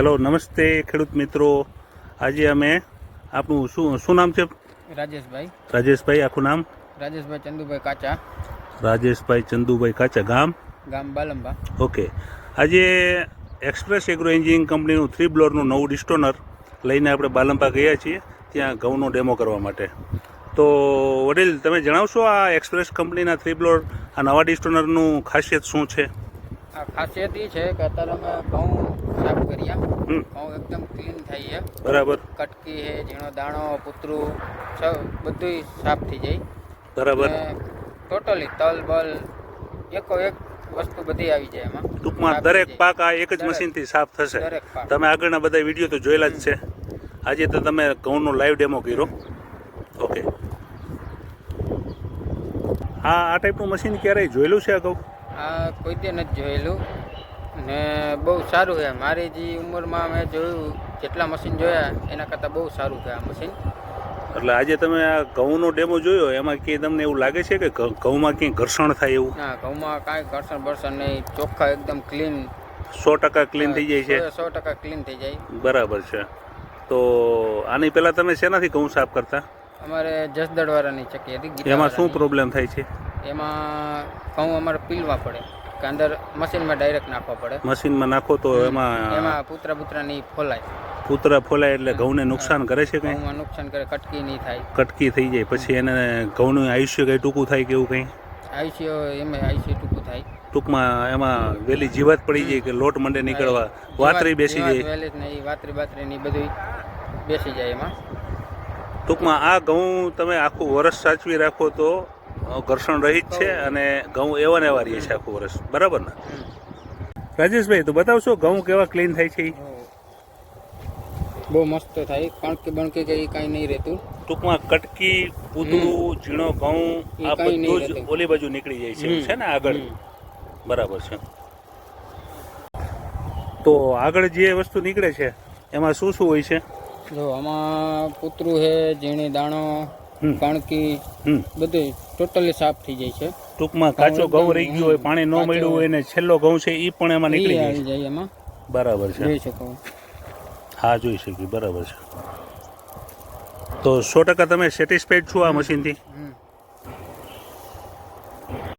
Hello નમસ્તે ખેડૂત મિત્રો. આજે અમે આપણું શું શું નામ છે? રાજેશભાઈ. રાજેશભાઈ આખું નામ? રાજેશભાઈ ચંદુભાઈ કાચા. રાજેશભાઈ ચંદુભાઈ કાચા ગામ? ગામ બાલંબા. ઓકે. આજે એક્સપ્રેસ એગ્રો એન્જિનિયરિંગ કંપનીનું થ્રી બ્લોરનું નવું ડિસ્ટોનર લઈને આપણે બાલંબા ગયા છીએ ત્યાં ઘઉંનો ડેમો કરવા માટે. તો વડીલ તમે જણાવશો આ એક્સપ્રેસ કંપનીના થ્રી બ્લોર આ નવા ડિસ્ટોનરનું ખાસિયત શું છે? આ ખાસિયત એ છે કે અત્યારે અમે ઘઉં સાફ કર્યા. ઘઉં એકદમ ક્લીન થઈ છે. બરાબર. કટકી છે ઝીણો દાણો પુતરું સૌ બધું સાફ થઈ જાય. બરાબર. ટોટલી તલ બલ એકો એક વસ્તુ બધી આવી જાય એમાં. ટૂંકમાં દરેક પાક આ એક જ મશીનથી સાફ થશે. તમે આગળના બધા વીડિયો તો જોયેલા જ છે. આજે તો તમે ઘઉંનો લાઈવ ડેમો કર્યો. ઓકે આ આ ટાઈપનું મશીન ક્યારેય જોયેલું છે ઘઉં? આ કોઈ દે નથી જોયેલું. ને બહુ સારું છે. મારી જે ઉંમરમાં મેં જોયું જેટલા મશીન જોયા એના કરતાં બહુ સારું છે આ મશીન એટલે આજે તમે આ ઘઉંનો ડેમો જોયો એમાં ક્યાંય તમને એવું લાગે છે કે ઘઉંમાં કંઈ ઘર્ષણ થાય એવું? ના ઘઉંમાં કાંઈ ઘર્ષણ બર્ષણ નહીં. ચોખ્ખા એકદમ ક્લીન સો ટકા ક્લીન થઈ જાય છે? સો ટકા ક્લીન થઈ જાય. બરાબર છે. તો આની પહેલાં તમે શેનાથી ઘઉં સાફ કરતા? અમારે જસદડવાળાની ચક્કી હતી એમાં શું પ્રોબ્લેમ થાય છે? એમાં ઘઉં અમારે પીલવા પડે. કે અંદર મશીનમાં ડાયરેક્ટ નાખવા પડે. મશીનમાં નાખો તો એમાં એમાં પુત્ર પુતરા નહીં ફોલાય. પુત્ર ફોલાય એટલે ઘઉંને નુકસાન કરે છે કંઈ? ઘઉંમાં નુકસાન કરે કટકી નહીં થાય. કટકી થઈ જાય પછી એને ઘઉંનું આયુષ્ય કંઈ ટૂંકું થાય કે એવું કંઈ? આયુષ્ય એમ આયુષ્ય ટૂંકું થાય. ટૂંકમાં એમાં વેલી જીવાત પડી જાય કે લોટ મંડે નીકળવા વાતરી બેસી જાય. જ નહીં વાતરી બાતરી નહીં બધું બેસી જાય એમાં. ટૂંકમાં આ ઘઉં તમે આખું વરસ સાચવી રાખો તો ઘર્ષણ રહિત છે અને ઘઉં એવા ને એવા રહે છે આખું વર્ષ. બરાબર ને? રાજેશભાઈ તો બતાવશો ઘઉં કેવા ક્લીન થાય છે? બહુ મસ્ત થાય. કણકી બણકી કે ઈ કાંઈ નહીં રહેતું. ટૂંકમાં કટકી પૂતળું ઝીણો ઘઉં આ બધું જ ઓલી બાજુ નીકળી જાય છે છે ને આગળ. બરાબર છે. તો આગળ જે વસ્તુ નીકળે છે એમાં શું શું હોય છે? જો આમાં પૂતરું છે ઝીણી દાણો. કણકી બધું ટોટલી સાફ થઈ જાય છે. ટૂંકમાં કાચો ઘઉં રહી ગયો હોય પાણી ન મળ્યું હોય ને છેલ્લો ઘઉં છે એ પણ એમાં નીકળી જાય એમાં. બરાબર છે. જોઈ શકો. હા જોઈ શકીએ બરાબર છે. તો સો ટકા તમે સેટિસ્ફાઈડ છો આ મશીનથી? હમ